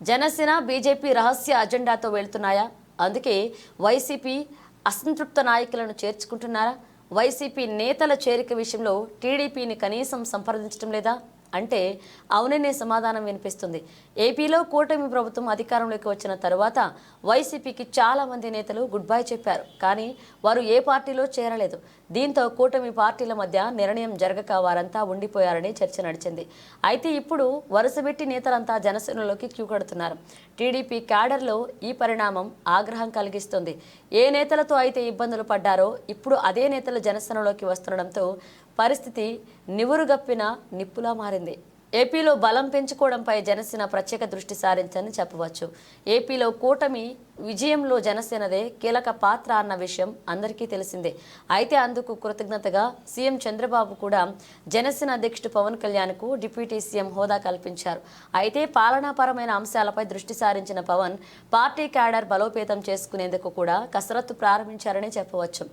Janasena BJP రహస్య అజెండాతో వెళ్తున్నాయా? అందుకే YCP అసంతృప్త నాయకులను చేర్చుకుంటున్నారా? వైసీపీ నేతల చేరిక విషయంలో టీడీపీని కనీసం సంప్రదించడం లేదా? అంటే అవుననే సమాధానం వినిపిస్తుంది. ఏపీలో కూటమి ప్రభుత్వం అధికారంలోకి వచ్చిన తరువాత వైసీపీకి చాలా మంది నేతలు గుడ్ బై చెప్పారు. కానీ వారు ఏ పార్టీలో చేరలేదు. దీంతో కూటమి పార్టీల మధ్య నిర్ణయం జరగక వారంతా ఉండిపోయారని చర్చ నడిచింది. అయితే ఇప్పుడు వరుసబెట్టి నేతలంతా జనసేనలోకి క్యూ కడుతున్నారు. టీడీపీ క్యాడర్లో ఈ పరిణామం ఆగ్రహం కలిగిస్తుంది. ఏ నేతలతో అయితే ఇబ్బందులు పడ్డారో ఇప్పుడు అదే నేతలు జనసేనలోకి వస్తుండడంతో పరిస్థితి నివురుగప్పిన నిప్పులా మారింది. ఏపీలో బలం పెంచుకోవడంపై జనసేన ప్రత్యేక దృష్టి సారించని చెప్పవచ్చు. ఏపీలో కూటమి విజయంలో జనసేనదే కీలక పాత్ర అన్న విషయం అందరికీ తెలిసిందే. అయితే అందుకు కృతజ్ఞతగా సీఎం చంద్రబాబు కూడా జనసేన అధ్యక్షుడు పవన్ కళ్యాణ్కు డిప్యూటీ సీఎం హోదా కల్పించారు. అయితే పాలనాపరమైన అంశాలపై దృష్టి సారించిన పవన్ పార్టీ క్యాడర్ బలోపేతం చేసుకునేందుకు కూడా కసరత్తు ప్రారంభించారని చెప్పవచ్చు.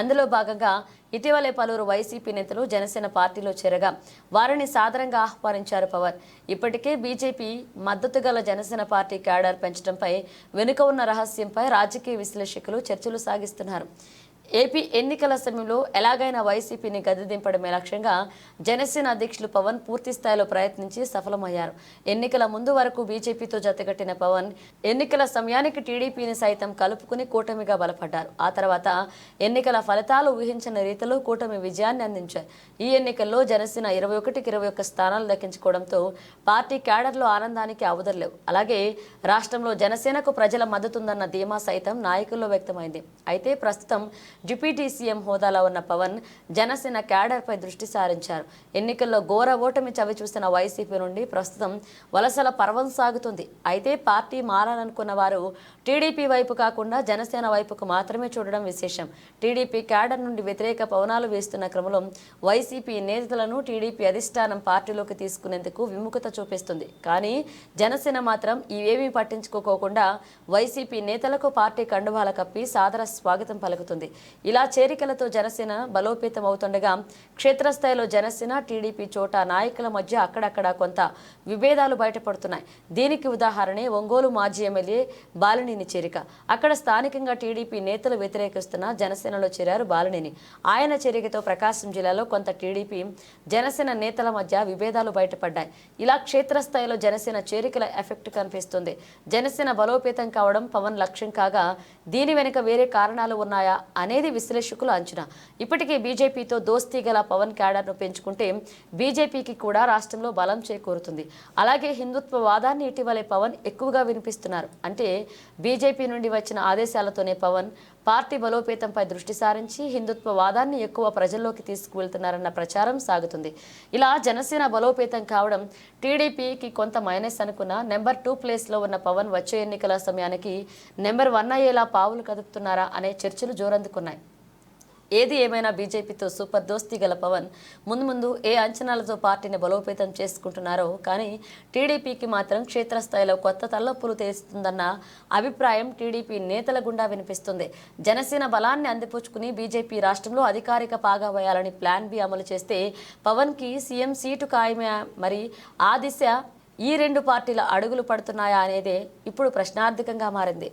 అందులో భాగంగా ఇటీవలే పలువురు వైసీపీ నేతలు జనసేన పార్టీలో చేరగా వారిని సాదరంగా ఆహ్వానించారు పవన్. ఇప్పటికే బీజేపీ మద్దతు గల జనసేన పార్టీ క్యాడర్ పెంచడంపై వెనుక ఉన్న రహస్యంపై రాజకీయ విశ్లేషకులు చర్చలు సాగిస్తున్నారు. ఏపీ ఎన్నికల సమయంలో ఎలాగైనా వైసీపీని గద్దెదింపడమే లక్ష్యంగా జనసేన అధ్యక్షులు పవన్ పూర్తి స్థాయిలో ప్రయత్నించి సఫలమయ్యారు. ఎన్నికల ముందు వరకు బీజేపీతో జతగట్టిన పవన్ ఎన్నికల సమయానికి టీడీపీని సైతం కలుపుకుని కూటమిగా బలపడ్డారు. ఆ తర్వాత ఎన్నికల ఫలితాలు ఊహించిన రీతిలో కూటమి విజయాన్ని అందించారు. ఈ ఎన్నికల్లో జనసేన ఇరవై ఒకటికి ఇరవై ఒక్క స్థానాలు దక్కించుకోవడంతో పార్టీ క్యాడర్లో ఆనందానికి అవధులేవు అలాగే రాష్ట్రంలో జనసేనకు ప్రజల మద్దతుందన్న ధీమా సైతం నాయకుల్లో వ్యక్తమైంది. అయితే ప్రస్తుతం డిప్యూటీ సీఎం హోదాలో ఉన్న పవన్ జనసేన క్యాడర్పై దృష్టి సారించారు. ఎన్నికల్లో ఘోర ఓటమి చవి చూసిన వైసీపీ నుండి ప్రస్తుతం వలసల పర్వం సాగుతుంది. అయితే పార్టీ మారాలనుకున్న వారు టీడీపీ వైపు కాకుండా జనసేన వైపుకు మాత్రమే చూడడం విశేషం. టీడీపీ క్యాడర్ నుండి వ్యతిరేక పవనాలు వేస్తున్న క్రమంలో వైసీపీ నేతలను టీడీపీ అధిష్టానం పార్టీలోకి తీసుకునేందుకు విముఖత చూపిస్తుంది. కానీ జనసేన మాత్రం ఇవేమీ పట్టించుకోకుండా వైసీపీ నేతలకు పార్టీ కండువాల కప్పి సాదర స్వాగతం పలుకుతుంది. ఇలా చేరికలతో జనసేన బలోపేతం అవుతుండగా క్షేత్రస్థాయిలో జనసేన టీడీపీ చోట నాయకుల మధ్య అక్కడక్కడ కొంత విభేదాలు బయటపడుతున్నాయి. దీనికి ఉదాహరణే ఒంగోలు మాజీ ఎమ్మెల్యే బాలినేని చేరిక. అక్కడ స్థానికంగా టీడీపీ నేతలు వ్యతిరేకిస్తున్న జనసేనలో చేరారు బాలినేని. ఆయన చేరికతో ప్రకాశం జిల్లాలో కొంత టీడీపీ జనసేన నేతల మధ్య విభేదాలు బయటపడ్డాయి. ఇలా క్షేత్రస్థాయిలో జనసేన చేరికల ఎఫెక్ట్ కనిపిస్తుంది. జనసేన బలోపేతం కావడం పవన్ లక్ష్యం కాగా దీని వెనుక వేరే కారణాలు ఉన్నాయా అనేది విశ్లేషకుల అంచనా. ఇప్పటికే బీజేపీతో దోస్తీ గల పవన్ క్యాడర్ను పెంచుకుంటే బీజేపీకి కూడా రాష్ట్రంలో బలం చేకూరుతుంది. అలాగే హిందుత్వ వాదాన్ని ఇటీవలే పవన్ ఎక్కువగా వినిపిస్తున్నారు. అంటే బీజేపీ నుండి వచ్చిన ఆదేశాలతోనే పవన్ పార్టీ బలోపేతంపై దృష్టి సారించి హిందుత్వ వాదాన్ని ఎక్కువ ప్రజల్లోకి తీసుకువెళ్తున్నారన్న ప్రచారం సాగుతుంది. ఇలా జనసేన బలోపేతం కావడం టీడీపీకి కొంత మైనస్ అనుకున్న నెంబర్ టూ ప్లేస్లో ఉన్న పవన్ వచ్చే ఎన్నికల సమయానికి నెంబర్ వన్ అయ్యేలా పావులు కదుపుతున్నారా అనే చర్చలు జోరందుకున్నాయి. ఏది ఏమైనా బీజేపీతో సూపర్ దోస్తీ గల పవన్ ముందు ముందు ఏ అంచనాలతో పార్టీని బలోపేతం చేసుకుంటున్నారో కానీ టీడీపీకి మాత్రం క్షేత్రస్థాయిలో కొత్త తలనొప్పులు తెస్తుందన్న అభిప్రాయం టీడీపీ నేతల గుండా వినిపిస్తుంది. జనసేన బలాన్ని అందిపుచ్చుకుని బీజేపీ రాష్ట్రంలో అధికారిక పాగా వేయాలని ప్లాన్ బి అమలు చేస్తే పవన్కి సీఎం సీటు ఖాయమే మరి. ఆ దిశ ఈ రెండు పార్టీల అడుగులు పడుతున్నాయా అనేదే ఇప్పుడు ప్రశ్నార్థకంగా మారింది.